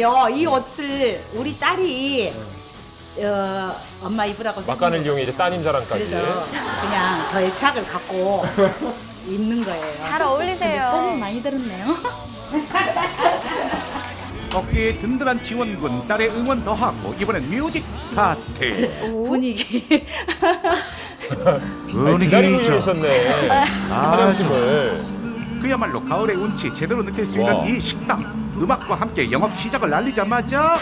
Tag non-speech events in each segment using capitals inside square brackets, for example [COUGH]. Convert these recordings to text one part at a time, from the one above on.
요, 이 옷을 우리 딸이 어, 엄마 입으라고 막간을 이용해 이제 따님 자랑까지. 그래서 그냥 그 애착을 갖고 [LAUGHS] 입는 거예요. 잘 어울리세요. 뽕 많이 들었네요. [LAUGHS] 어깨에 든든한 지원군 딸의 응원 더하고 이번엔 뮤직 스타트 [LAUGHS] 분위기. 기다리고 계셨네. 아, 촬영팀을. 그야말로 가을의 운치 제대로 느낄 수 있는 와. 이 식당 음악과 함께 영업 시작을 알리자마자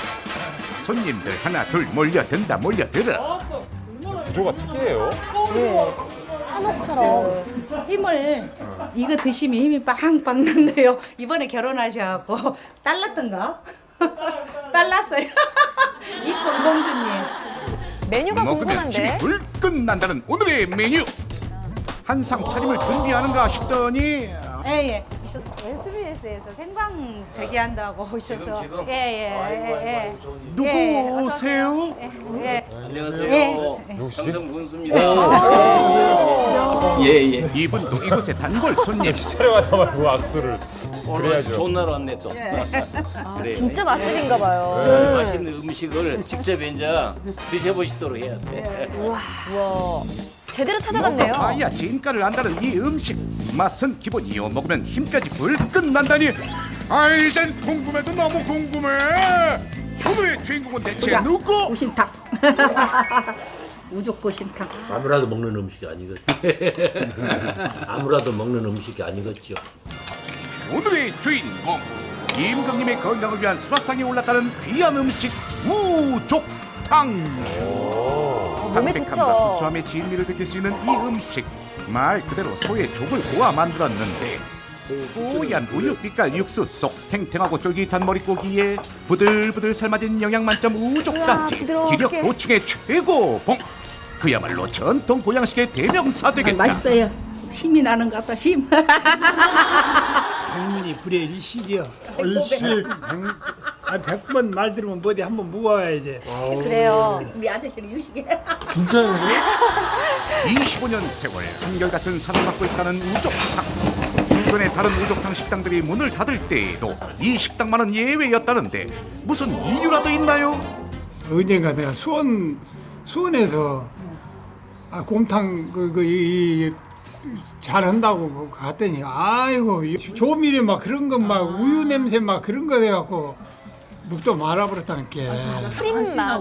손님들 하나 둘 몰려든다 몰려들어 구조가 특이해요. 한옥처럼. 힘을 이거 드시면 힘이 빵빵 난대요. 이번에 결혼하셔갖고 딸 났던가? 딸 났어요. 이쁜 공주님. 메뉴가 먹으면 힘이 궁금한데. 불끈 난다는 오늘의 메뉴 한상 차림을 준비하는가 싶더니 예예. SBS에서 생방 저기 한다고 오셔서 예예 예 예. 누구세요? 예. 안녕하세요. 삼성 군수입니다. 예, 예. 이분도 이곳의 단골 손님 [LAUGHS] 촬영하다 말고 악수를. 오늘 그래야죠. 좋은 날 왔네 또. 그래. 진짜 맛집인가 봐요. 네, 맛있는 음식을 직접 이제 드셔보시도록 해야 돼. 우와. 제대로 뭐가 찾아갔네요. 봐야 진가를 안다는 이 음식 맛은 기본이요 먹으면 힘까지 불끈 난다니 아이 젠 궁금해도 너무 궁금해 오늘의 주인공은 대체 누구? 고신탕. [LAUGHS] 우족 고신탕. 아무라도 먹는 음식이 아니겠죠. [LAUGHS] 아무라도 먹는 음식이 아니겠죠. 오늘의 주인공 임금님의 건강을 위한 수라상에 올랐다는 귀한 음식 우족탕 몸에 담백함과 좋죠. 구수함의 진미를 느낄 수 있는 이 음식 말 그대로 소의 족을 고아 만들었는데 뽀얀 우유 빛깔 육수 속 탱탱하고 쫄깃한 머릿고기에 부들부들 삶아진 영양 만점 우족까지 부드럽게. 기력 보충의 최고봉 그야말로 전통 보양식의 대명사 되겠다 맛있어요. 힘이 나는 것 같다. 힘. 백문이 불의 일식이야. [LAUGHS] 얼씨 아 백번 말 들으면 뭐지 한번 묵어야지. 그래요. 우리 아저씨는 유식해. 25년 세월 한결같은 산을 갖고 있다는 우족탕 주변의 다른 우족탕 식당들이 문을 닫을 때에도 이 식당만은 예외였다는데 무슨 이유라도 있나요? 언젠가 내가 수원 수원에서 아 곰탕 그그 잘한다고 갔더니 아이고 이 조미료 막 그런 것 막 우유 냄새 막 그런 거 돼갖고 묵도 말아버렸다는 게. 프림 맛.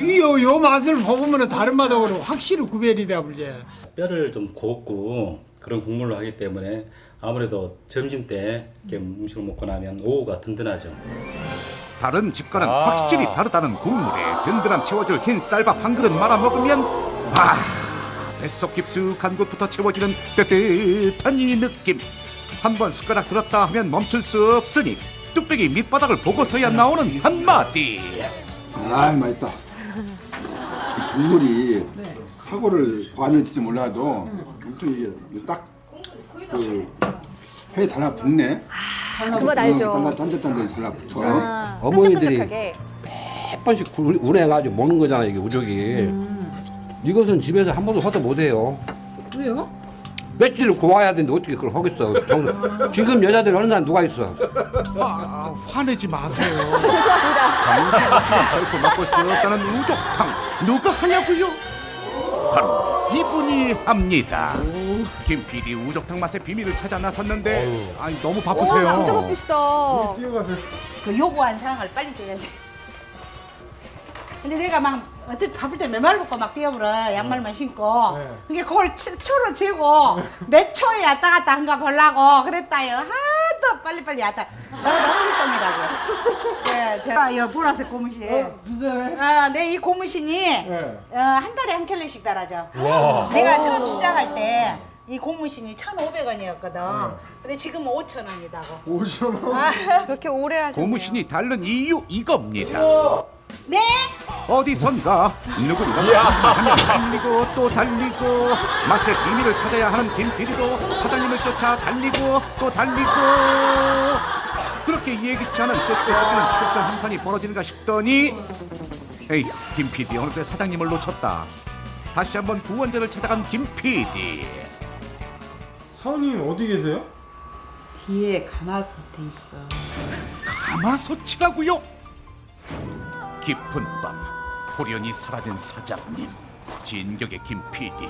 이요 요 맛을 먹으면 다른 맛하고 확실히 구별이 돼 버리지. 뼈를 좀 곱고 그런 국물로 하기 때문에 아무래도 점심 때 이렇게 음식을 먹고 나면 오후가 든든하죠. 다른 집과는 아. 확실히 다르다는 국물에 든든함 채워줄 흰 쌀밥 한 그릇 말아 먹으면 아 뱃속 깊숙한 곳부터 채워지는 뜨뜻한 이 느낌 한 번 숟가락 들었다 하면 멈출 수 없으니 뚝배기 밑바닥을 보고서야 나오는 한마디 아 맛있다. 이 국물이 사고를 좋아하는지 몰라도 엄청 이게 딱그 회 달라 붙네. 그맛 알죠. 단단 단단단단 달라붙어. 아, 어머니들이 끈적끈적하게. 몇 번씩 굴- 운해가지고 먹는 거잖아 이게 우족이. 이것은 집에서 한 번도 허도 못해요. 왜요? 며칠을 고와야 되는데 어떻게 그걸 하겠어? 정- 지금 여자들 어느 날 누가 있어? 화, 화내지 마세요. 정신없지만 결코 먹고 수 없다는 우족탕 누가 하냐고요? 바로 이분이 합니다. 김 PD 우족탕 맛의 비밀을 찾아 나섰는데 아니 너무 바쁘세요. 와, 진짜 바쁘시다. 그 요구한 사항을 빨리 줘야지. 근데 내가 막 어차피 바쁠 때 맨발 벗고 막 뛰어버려 양말만 신고. 네. 그게 그걸 치- 초로 재고 몇 초에 왔다 갔다 한가 보려고 그랬다요. 하도 빨리빨리 왔다. 저거 너무 똥이라고 네, 제가 이 보라색 고무신. 어, 내이 고무신이 어, 한 달에 한 켤레씩 달아져. 와. 내가 처음 시작할 때 이 고무신이 1,500원이었거든. 근데 지금은 5,000원이다고. 5,000원? 그렇게 오래 하셨네요. 고무신이 다른 이유 이겁니다. 네? 어디선가? 누군가 달리고 또 달리고 맛의 비밀을 찾아야 하는 김 PD도 사장님을 쫓아 달리고 또 달리고. 그렇게 예기치 않은 쫓기는 추격전 한 판이 벌어지는가 싶더니 에이 김 PD 어느새 사장님을 놓쳤다. 다시 한번 구원자를 찾아간 김 PD 사원님 어디 계세요? 뒤에 가마솥에 있어. 가마솥이라고요? 깊은 밤 호련히 사라진 사장님. 진격의 김 PD